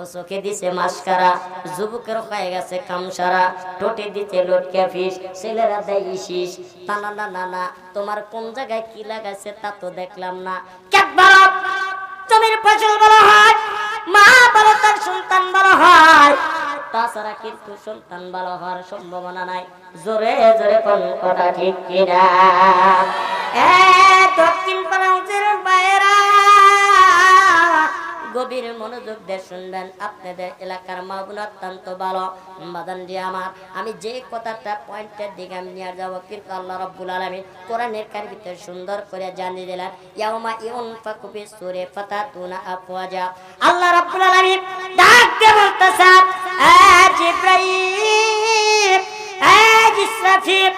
ও চোখে দিছে যুবকের হয়ে গেছে কামসারা টোটে দিতে ফিস, ছেলেরা দেয় ইসিস। তা না না না না, তোমার কোন জায়গায় কি লাগাইছে তা তো দেখলাম না। সন্তান হয়। তাছাড়া কিন্তু সন্তান ভালো হওয়ার সম্ভাবনা নাই। জোরে জোরে কোন কথা ঠিক কিনা? গভীর মনোযোগ দিয়ে শুনবেন। আপনাদের এলাকার মাহবুল অত্যন্ত ভালো। মাদান দিয়ে আমার। আমি যে কথাটা পয়েন্টের দিকে আমি নিয়ে যাব কিন্তু আল্লাহ রব্বুল আলমিন কোরআনের কার ভিতরে সুন্দর করে জানিয়ে দিলেন, ইয়াউমা ইউন ফাকুবি সুরে ফাতা তুনা আফওয়াজা। আল্লাহ রব্বুল আলমিন ডাক দিয়ে বলতেছে জিব্রাইল! ইসরাফিল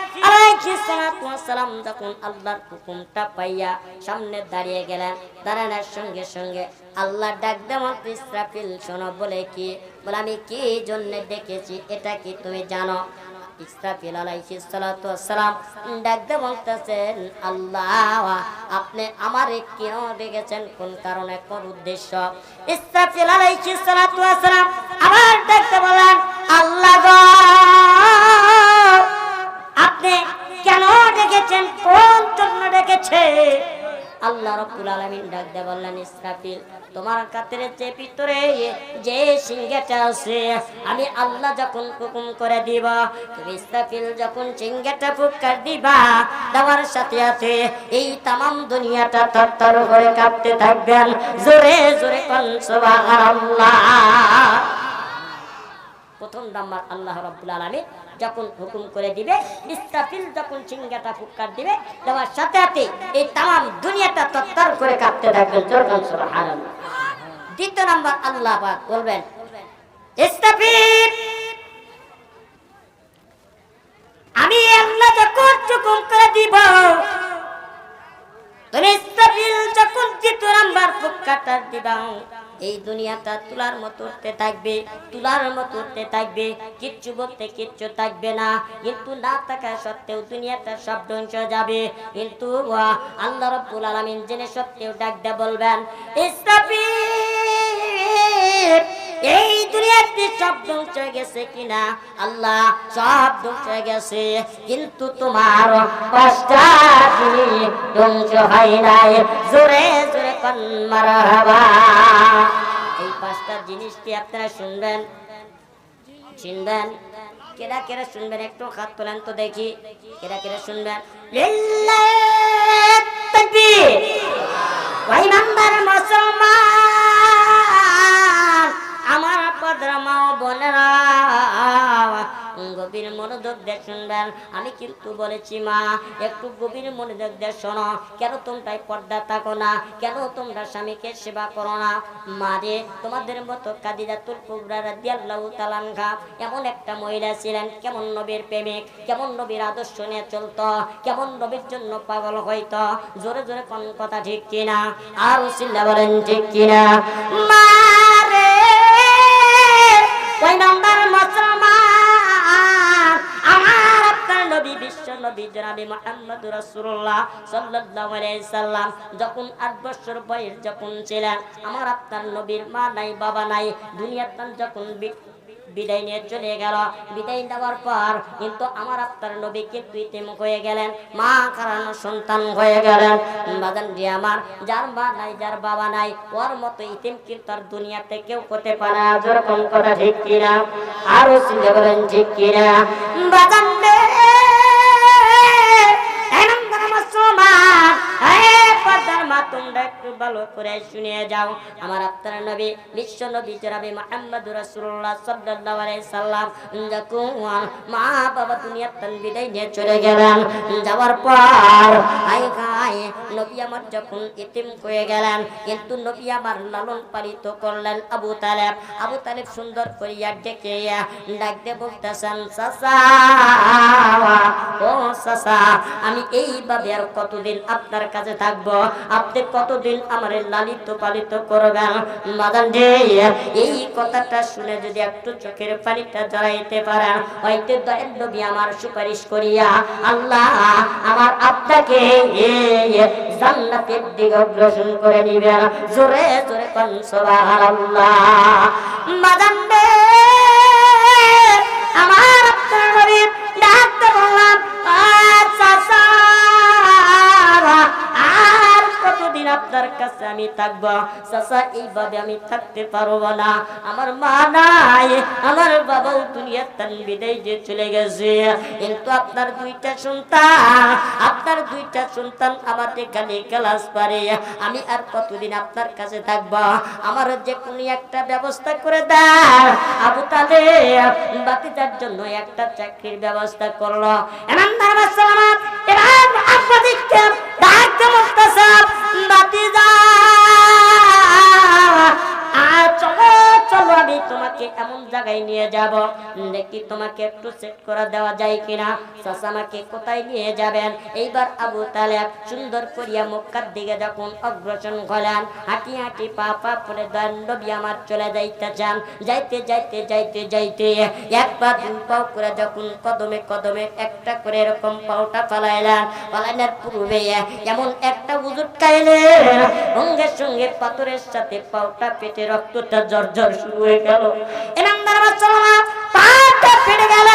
আমি কি জন্য ডেকেছি? এটা কি তুমি জানো? ইসরাফিল আলাইহিস সালাতু ওয়াস সালাম ডাক দিয়ে বলতেছেন, আল্লাহ, আপনি আমারে কেন ডেকেছেন? কোন কারণে? কোন উদ্দেশ্য? ইসরাফিল আলাইহিস সালাতু আবার ডাকতে বলেন, আল্লাহ গো ডেকেছেন কোন জন্য ডেকেছে? আল্লাহ রব্বুল আলামিন ডাক দিয়ে বললেন, ইসরাফিল, তোমার কাতের যে ভিতরে যে সিংহাটা আছে, আমি আল্লাহ যখন হুকুম করে দিব, তুমি ইসরাফিল যখন সিংহাটা ফুৎকার দিবা দেওয়ার সাথে সাথে এই তামাম দুনিয়াটা তরতর করে কাঁপতে থাকবেন জোরে জোরে কোন, সুবহানাল্লাহ। প্রথম নাম্বার আল্লাহ রাব্বুল আলামিন যখন হুকুম করে দিবে ইস্তাফিল যখন সিংহাটা ফুটকার দিবে, দেওয়ার সাথে সাথে এই তাম দুনিয়াটা তত্তর করে কাঁপতে থাকবে জোরগান সুবহানাল্লাহ। দ্বিতীয় নাম্বার, আল্লাহ পাক বলবেন, ইসরাফিল আমি আল্লাহ যখন হুকুম করে দিব তুমি ইসরাফিল যখন দ্বিতীয় নাম্বার ফুৎকারটা দিবা এই দুনিয়াটা তুলার মতো উঠতে থাকবে, তুলার মতো উঠতে থাকবে, কিচ্ছু বলতে কিচ্ছু থাকবে না। কিন্তু না থাকা সত্ত্বেও দুনিয়াটা সব ধ্বংস যাবে। কিন্তু আল্লাহ রব্বুল আলামিন জেনে সত্ত্বেও ডাক দিয়ে বলবেন ইসরাফিল এই দুনিয়াতে সব ধ্বংস গেছে কিনা? আল্লাহ, সব ধ্বংস গেছে। কিন্তু তোমার পাঁচটা ধ্বংস হয় নাই। জোরে জোরে এই পাঁচটা জিনিসটি আপনারা শুনবেন? শুনবেন? কেরা কেরা শুনবেন? একটু হাত তোলেন তো দেখি। কেরা কেরা শুনবেন? মুসলমান, আমার পদরামাও বোনেরা গভীর মনোযোগ দিয়ে শুনবেন। আমি কিন্তু বলেছি, মা, একটু গভীর মনোযোগ দিয়ে শোনো। কেন তোমরা পর্দা থাকো না? কেন তোমরা স্বামীকে সেবা করো না? মারে তোমাদের মতো কাদিজাতুল কুবরা রাদিয়াল্লাহু তাআলা এমন একটা মহিলা ছিলেন, কেমন নবীর প্রেমিক, কেমন নবীর আদর্শ নিয়ে চলতো, কেমন নবীর জন্য পাগল হইতো, জোরে জোরে কোন কথা ঠিক কিনা? আর উসিল্লা বলেন ঠিক কিনা? মারে নবী জনাবি মুহাম্মদ রাসূলুল্লাহ সাল্লাল্লাহু আলাইহি সাল্লাম যখন আট বছর বয়স যখন ছিলেন, আমার আপনার নবীর মা নাই, বাবা নাই দুনিয়াতে যখন বিদায় নিয়ে চলে গেল, বিদায় দেওয়ার পর কিন্তু আমার আপনার নবী কিন্তু ইতিম হয়ে গেলেন, মা কারণ সন্তান হয়ে গেলেন। বাজান দিয়ে আমার, যার মা নাই, যার বাবা নাই, ওর মতো ইতিম কিন্তু আর দুনিয়াতে কেউ করতে পারে যেরকম কথা ঠিক কিনা, আরও চিন্তা করেন ঠিক কিনা। বাজান একটু ভালো করে শুনিয়ে যাও আমার আপনার নবী, বিশ্ব নবী জনাবি মুহাম্মদ রাসূলুল্লাহ সাল্লাল্লাহু আলাইহি সাল্লাম। যখন মা বাবা দুনিয়ার তন বিদায় নিয়ে চলে গেলেন, যাওয়ার পর খাই নবী আমার যখন ইতিম হয়ে গেলেন, কিন্তু নবী আমার লালন পালিত করলেন আবু তালেব। আবু তালেব সুন্দর করিয়া ডেকে ডাক দিয়ে বলতেছেন ও আমি এইভাবে আর কতদিন আপনার কাছে থাকব? আপনি কতদিন আমার লালিত পালিত করবেন মাদান এই কথাটা শুনে যদি একটু চোখের পানিটা জড়াইতে পারেন, হয়তো দয়ের নবী আমার সুপারিশ করিয়া, আল্লাহ আমার আপনাকে জান্নাতের দিকে অগ্রসর করে নিবেন। জোরে জোরে কনসবা আল্লাহ মাদান রে কাছে আমি থাকব, চাচা, এইভাবে আমি থাকতে পারব না। আমার মা নাই, আমার বাবাও দুনিয়ার তান বিদায় যে চলে গেছে। কিন্তু আপনার দুইটা সন্তান, আপনার দুইটা সন্তান আমার এখানে ক্লাস পারে আমি আর কতদিন আপনার কাছে থাকব? আমার যে কোনো একটা ব্যবস্থা করে দেয় আবু তালে বাতিটার জন্য একটা চাকরির ব্যবস্থা করল। এমন সালামাত এবার আপনাদেরকে ডাকতে বলতেছে জায়গায় নিয়ে যাব। দেখি তোমাকে একটু সেট করা দেওয়া যায় কিনা। চাচা আমাকে কোথায় নিয়ে যাবেন? এইবার আবু তালেব সুন্দর করিয়া মক্কার দিকে যখন অগ্রসর হলেন, হাঁটি হাঁটি পা পা পরে দণ্ডবি আমার চলে যাইতে চান। যাইতে যাইতে যাইতে যাইতে এক পা দুই পাও করে যখন কদমে কদমে একটা করে এরকম পাওটা পালাইলেন পালাইনের পূর্বে এমন একটা উজুর খাইলেন, সঙ্গে সঙ্গে পাথরের সাথে পাওটা পেটে রক্তটা জর্জর শুরু হয়ে গেল। এমন দাঁড়াবার পাটা ফেটে গেল,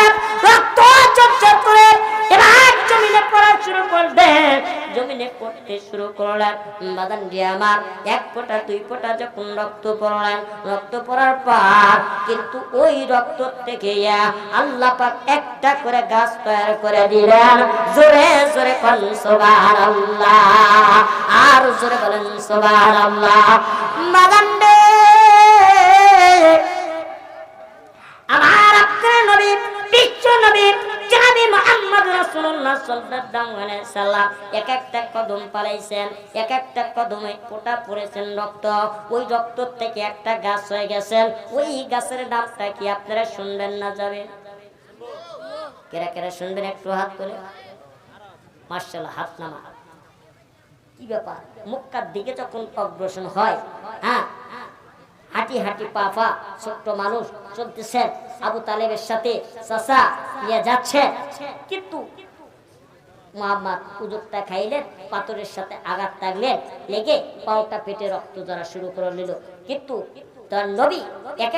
রক্ত চর্চর করে এবার জমিনে পড়া শুরু করলেন জমিনে পড়তে শুরু করলেন বাদান দিয়ে আমার এক ফোঁটা, দুই ফোঁটা যখন রক্ত পড়লেন, রক্ত পড়ার পর কিন্তু ওই রক্ত থেকে আল্লাহ একটা করে গাছ তৈরি করে দিলেন। জোরে জোরে কোন সুবহানাল্লাহ। আর জোরে বলেন, সুবহানাল্লাহ। বাদান রাসূলুল্লাহ সাল্লাল্লাহু আলাইহি সাল্লাম এক একটা কদম পালাইছেন এক একটা কদমে ফোঁটা পড়েছেন রক্ত। ওই রক্ত থেকে একটা গাছ হয়ে গেছেন। ওই গাছের নামটা কি আপনারা শুনবেন না যাবে? কেরা কেরা শুনবেন একটু হাত করে মার্শাল্লাহ হাত নামা। কি ব্যাপার? মক্কার দিকে যখন অগ্রসর হয় হ্যাঁ হাঁটি হাঁটি পা ছোট্ট মানুষ চলতেছেন আবু তালেবের সাথে চাচা নিয়ে যাচ্ছে। কিন্তু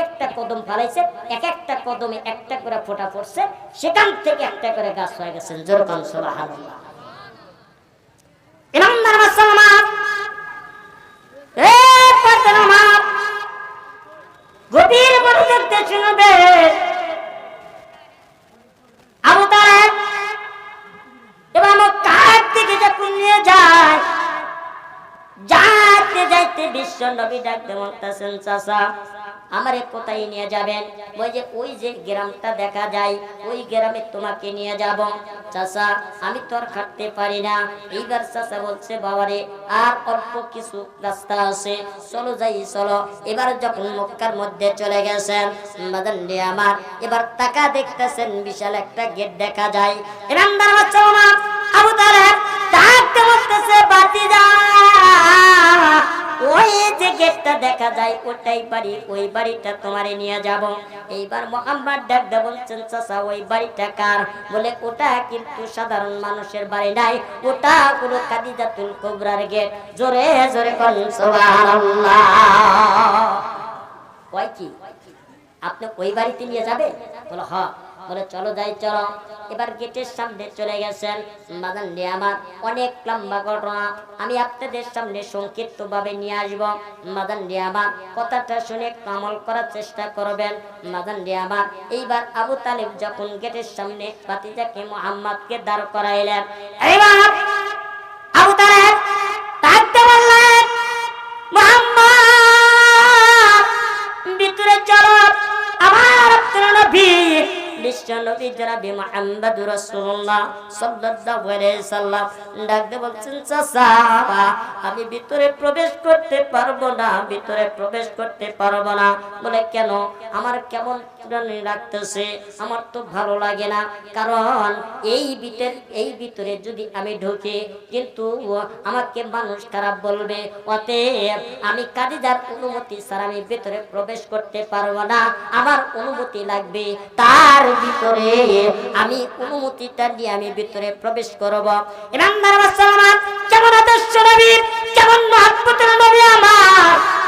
একটা কদম এক একটা কদমে একটা করে ফোঁটা পড়ছে, সেখান থেকে একটা করে গাছ হয়ে গেছেন জোরকান শুনবে? আবু তালেব, এবার মক্কার দিকে যখন নিয়ে যায় যাইতে যাইতে বিশ্ব নবী ডাকতে বলতেছেন, চাচা আমারে কোথায় নিয়ে যাবেন। ওই যে ওই যে গ্রামটা দেখা যায়, ওই গ্রামে তোমাকে নিয়ে যাব। চাচা, আমি তো আর খাটতে পারি না। এইবার চাচা বলছে, বাবারে, আর অল্প কিছু রাস্তা আছে। চলো যাই, চলো। এবার যখন মক্কার মধ্যে চলে গেছেন বাদান আমার, এবার টাকা দেখতেছেন, বিশাল একটা গেট দেখা যায়। এরামদার বাচ্চা আবু তালেব বলতেছে, বাতি যা। ওই যে গেটটা দেখা যায়, ওটাই বাড়ি, ওই বাড়িটা তোমারে নিয়ে যাব। এইবার মোহাম্মদ ডাকদা বলছেন, চাচা, ওই বাড়িটা কার? বলে, ওটা কিন্তু সাধারণ মানুষের বাড়ি নাই। ওটা কোনো কাদিজাতুল কোবরার গেট। জোরে জোরে কোন কয় কি? আপনি ওই বাড়িতে নিয়ে যাবে বলো হ বলে, চলো যাই, চলো। এবার গেটের সামনে চলে গেছেন মাদান নিয়ে আমার। অনেক লম্বা ঘটনা, আমি আপনাদের সামনে সংক্ষিপ্ত ভাবে নিয়ে আসব। মাদান নিয়ে আমার, কথাটা শুনে কামল করার চেষ্টা করবেন। মাদান নিয়ে আমার, এইবার আবু তালেব যখন গেটের সামনে বাতিজাকে মোহাম্মদকে দাঁড় করাইলেন, এইবার নবী জনাবি মুহাম্মদুর রাসূলুল্লাহ সাল্লাল্লাহু আলাইহি সাল্লাম ডাকতে বলছেন, চাচা, আমি ভিতরে প্রবেশ করতে পারব না, ভিতরে প্রবেশ করতে পারব না। বলে, কেন? আমার কেমন রাখতেছে আমার তো ভালো লাগে না। কারণ এই ভিতর, এই ভিতরে যদি আমি ঢুকি, কিন্তু আমাকে মানুষ খারাপ বলবে, অতএব আমি কাদিজার অনুমতি ছাড়া আমি ভিতরে প্রবেশ করতে পারব না। আমার অনুমতি লাগবে, তার ভিতরে আমি অনুমতিটা নিয়ে আমি ভিতরে প্রবেশ করব। ইমানদার মুসলমান কেমন আদর্শ নবী কেমন মহব্বতের নবী আমার?